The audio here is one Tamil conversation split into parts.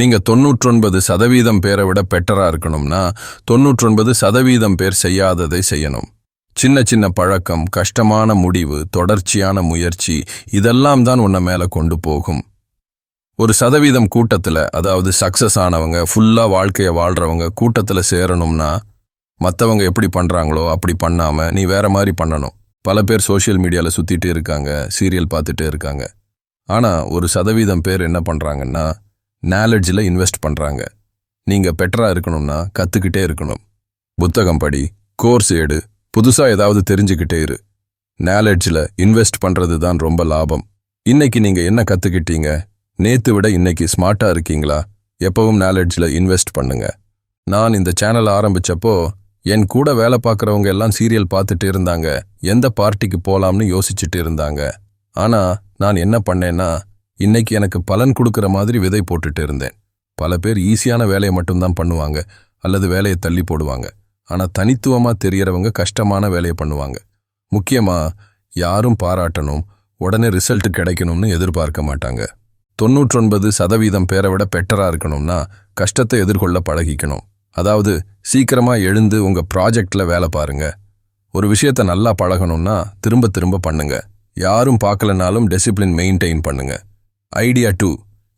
நீங்கள் தொண்ணூற்றொன்பது சதவீதம் பேரை விட பெட்டராக இருக்கணும்னா தொண்ணூற்றொன்பது சதவீதம் பேர் செய்யாததை செய்யணும். சின்ன சின்ன பழக்கம் கஷ்டமான முடிவு தொடர்ச்சியான முயற்சி இதெல்லாம் தான் உன்னை மேலே கொண்டு போகும். ஒரு சதவீதம் கூட்டத்தில் அதாவது சக்ஸஸ் ஆனவங்க ஃபுல்லாக வாழ்க்கையை வாழ்கிறவங்க கூட்டத்தில் சேரணும்னா மற்றவங்க எப்படி பண்ணுறாங்களோ அப்படி பண்ணாமல் நீ வேற மாதிரி பண்ணணும். பல பேர் சோஷியல் மீடியாவில் சுற்றிட்டு இருக்காங்க சீரியல் பார்த்துட்டே இருக்காங்க. ஆனால் ஒரு சதவீதம் பேர் என்ன பண்ணுறாங்கன்னா நாலெட்ஜில் இன்வெஸ்ட் பண்றாங்க. நீங்க பெட்டரா இருக்கணும்னா கத்துக்கிட்டே இருக்கணும். புத்தகம் படி கோர்ஸ் எடு புதுசா ஏதாவது தெரிஞ்சுக்கிட்டே இரு. நாலெட்ஜில் இன்வெஸ்ட் பண்றது தான் ரொம்ப லாபம். இன்னைக்கு நீங்க என்ன கத்துக்கிட்டீங்க? நேத்து விட இன்னைக்கு ஸ்மார்ட்டா இருக்கீங்களா? எப்பவும் நாலெட்ஜில் இன்வெஸ்ட் பண்ணுங்க. நான் இந்த சேனல் ஆரம்பிச்சப்போ என் கூட வேலை பார்க்குறவங்க எல்லாம் சீரியல் பார்த்துட்டு இருந்தாங்க. எந்த பார்ட்டிக்கு போலாம்னு யோசிச்சுட்டு இருந்தாங்க. ஆனா நான் என்ன பண்ணேன்னா இன்னைக்கு எனக்கு பலன் கொடுக்குற மாதிரி விதை போட்டுட்டு இருந்தேன். பல பேர் ஈஸியான வேலையை மட்டும்தான் பண்ணுவாங்க அல்லது வேலையை தள்ளி போடுவாங்க. ஆனா தனித்துவமா தெரியறவங்க கஷ்டமான வேலையை பண்ணுவாங்க. முக்கியமா யாரும் பாராட்டணும் உடனே ரிசல்ட் கிடைக்கணும்னு எதிர்பார்க்க மாட்டாங்க. தொண்ணூற்றொன்பது சதவீதம் பேரை விட பெட்டரா இருக்கணும்னா கஷ்டத்தை எதிர்கொள்ள பழகிக்கணும். அதாவது சீக்கிரமா எழுந்து உங்க ப்ராஜெக்ட்ல வேலை பாருங்க. ஒரு விஷயத்த நல்லா பழகணும்னா திரும்ப திரும்ப பண்ணுங்க. யாரும் பார்க்கலனாலும் டிசிப்ளின் மெயின்டைன் பண்ணுங்க. Idea two.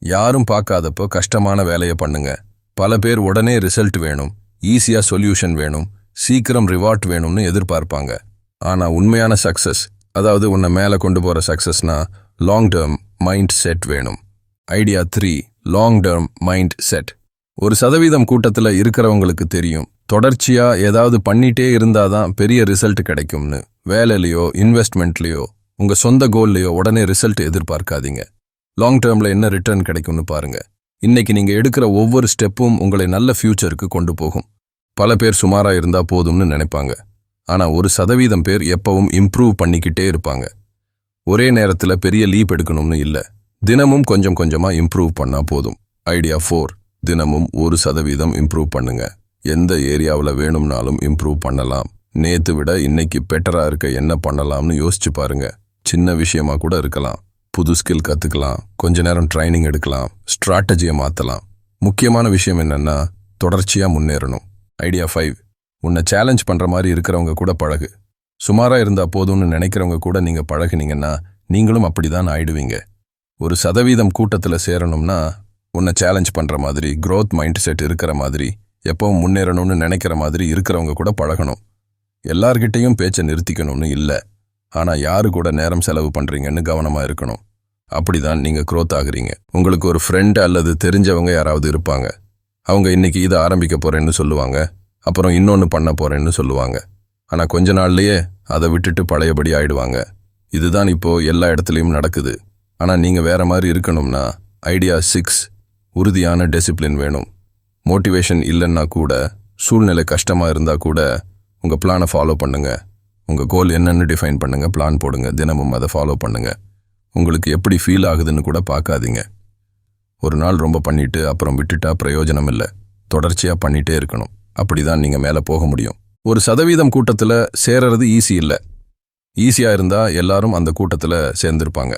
யாரும் பார்க்காதப்போ கஷ்டமான வேலையை பண்ணுங்க. பல பேர் உடனே ரிசல்ட் வேணும். ஈஸியா சொல்யூஷன் வேணும். சீக்கிரம் ரிவார்ட் வேணும்னு எதிர்பார்ப்பாங்க. ஆனா உண்மையான சக்சஸ் அதாவது உன்னை மேலே கொண்டு போற சக்சஸ்னா லாங் டேர்ம் மைண்ட் செட் வேணும். Idea three long term mindset ஒரு சதவீதம் கூட்டத்துல இருக்கிறவங்களுக்கு தெரியும் தொடர்ச்சியா ஏதாவது பண்ணிட்டே இருந்தாதான் பெரிய ரிசல்ட் கிடைக்கும்னு. வேலையிலயோ இன்வெஸ்ட்மெண்ட்லயோ உங்க சொந்த கோல்லையோ உடனே ரிசல்ட் எதிர்பார்க்காதீங்க. லாங் டேர்மில் என்ன ரிட்டர்ன் கிடைக்கும்னு பாருங்க. இன்னைக்கு நீங்க எடுக்கிற ஒவ்வொரு ஸ்டெப்பும் உங்களை நல்ல ஃபியூச்சருக்கு கொண்டு போகும். பல பேர் சுமாரா இருந்தா போதும்னு நினைப்பாங்க. ஆனா ஒரு சதவீதம் பேர் எப்பவும் இம்ப்ரூவ் பண்ணிக்கிட்டே இருப்பாங்க. ஒரே நேரத்துல பெரிய லீப் எடுக்கணும்னு இல்ல. தினமும் கொஞ்சம் கொஞ்சமா இம்ப்ரூவ் பண்ணா போதும். ஐடியா ஃபோர் தினமும் ஒரு சதவீதம் இம்ப்ரூவ் பண்ணுங்க. எந்த ஏரியாவில் வேணும்னாலும் இம்ப்ரூவ் பண்ணலாம். நேத்து விட இன்னைக்கு பெட்டரா இருக்க என்ன பண்ணலாம்னு யோசிச்சு பாருங்க. சின்ன விஷயமா கூட இருக்கலாம். புது ஸ்கில் கத்துக்கலாம். கொஞ்ச நேரம் ட்ரைனிங் எடுக்கலாம். ஸ்ட்ராட்டஜியை மாத்தலாம். முக்கியமான விஷயம் என்னன்னா தொடர்ச்சியா முன்னேறணும். ஐடியா ஃபைவ் உன்னை சேலஞ்ச் பண்ற மாதிரி இருக்கிறவங்க கூட பழகு. சுமாரா இருந்தா போதும்னு நினைக்கிறவங்க கூட நீங்க பழகுனீங்கன்னா நீங்களும் அப்படிதான் ஆயிடுவீங்க. ஒரு சதவீதம் கூட்டத்துல சேரணும்னா உன்னை சேலஞ்ச் பண்ற மாதிரி க்ரோத் மைண்ட் செட் இருக்கிற மாதிரி எப்பவும் முன்னேறணும்னு நினைக்கிற மாதிரி இருக்கிறவங்க கூட பழகணும். எல்லார்கிட்டேயும் பேச்சை நிறுத்திக்கணும்னு இல்லை. ஆனா யாரு கூட நேரம் செலவு பண்றீங்கன்னு கவனமா இருக்கணும். அப்படிதான் நீங்க க்ரோத் ஆகுறீங்க. உங்களுக்கு ஒரு ஃப்ரெண்ட் அல்லது தெரிஞ்சவங்க யாராவது இருப்பாங்க. அவங்க இன்னைக்கு இதை ஆரம்பிக்க போறேன்னு சொல்லுவாங்க. அப்புறம் இன்னொன்று பண்ண போறேன்னு சொல்லுவாங்க. ஆனா கொஞ்ச நாள்லயே அதை விட்டுட்டு பழையபடி ஆயிடுவாங்க. இதுதான் இப்போ எல்லா இடத்துலையும் நடக்குது. ஆனா நீங்க வேற மாதிரி இருக்கணும்னா ஐடியா சிக்ஸ் உறுதியான டிசிப்ளின் வேணும். மோட்டிவேஷன் இல்லைன்னா கூட சூழ்நிலை கஷ்டமாக இருந்தால் கூட உங்கள் பிளானை ஃபாலோ பண்ணுங்கள் உங்கள் கோல் என்னென்னு டிஃபைன் பண்ணுங்கள் பிளான் போடுங்க. தினமும் அதை ஃபாலோ பண்ணுங்கள் உங்களுக்கு எப்படி ஃபீல் ஆகுதுன்னு கூட பார்க்காதீங்க. ஒரு நாள் ரொம்ப பண்ணிட்டு அப்புறம் விட்டுட்டா பிரயோஜனம் இல்லை. தொடர்ச்சியா பண்ணிட்டே இருக்கணும். அப்படிதான் நீங்க மேல போக முடியும். ஒரு சதவீதம் கூட்டத்துல சேரறது ஈஸி இல்ல. ஈஸியா இருந்தா எல்லாரும் அந்த கூட்டத்துல சேர்ந்திருப்பாங்க.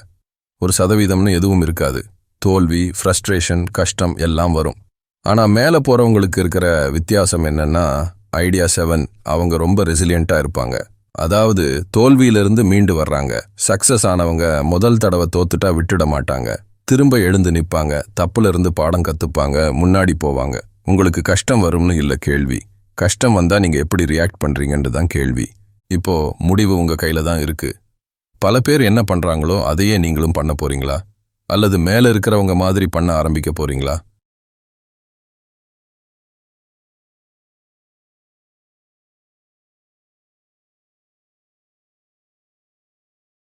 ஒரு சதவீதம்னு எதுவும் இருக்காது. தோல்வி ஃப்ரஸ்ட்ரேஷன் கஷ்டம் எல்லாம் வரும். ஆனா மேல போறவங்களுக்கு இருக்கிற வித்தியாசம் என்னன்னா ஐடியா செவன் அவங்க ரொம்ப ரெசிலியண்ட்டாக இருப்பாங்க. அதாவது தோல்வியிலிருந்து மீண்டு வர்றாங்க. சக்சஸ் ஆனவங்க முதல் தடவை தோத்துட்டா விட்டுட மாட்டாங்க. திரும்ப எழுந்து நிப்பாங்க. தப்புல இருந்து பாடம் கத்துப்பாங்க. முன்னாடி போவாங்க. உங்களுக்கு கஷ்டம் வரும்னு இல்ல கேள்வி. கஷ்டம் வந்தா நீங்க எப்படி ரியாக்ட் பண்றீங்கன்னு தான் கேள்வி. இப்போ முடிவு உங்க கையில தான் இருக்கு. பல பேர் என்ன பண்றாங்களோ அதையே நீங்களும் பண்ண போறீங்களா? அல்லது மேல இருக்கிறவங்க மாதிரி பண்ண ஆரம்பிக்க போறீங்களா?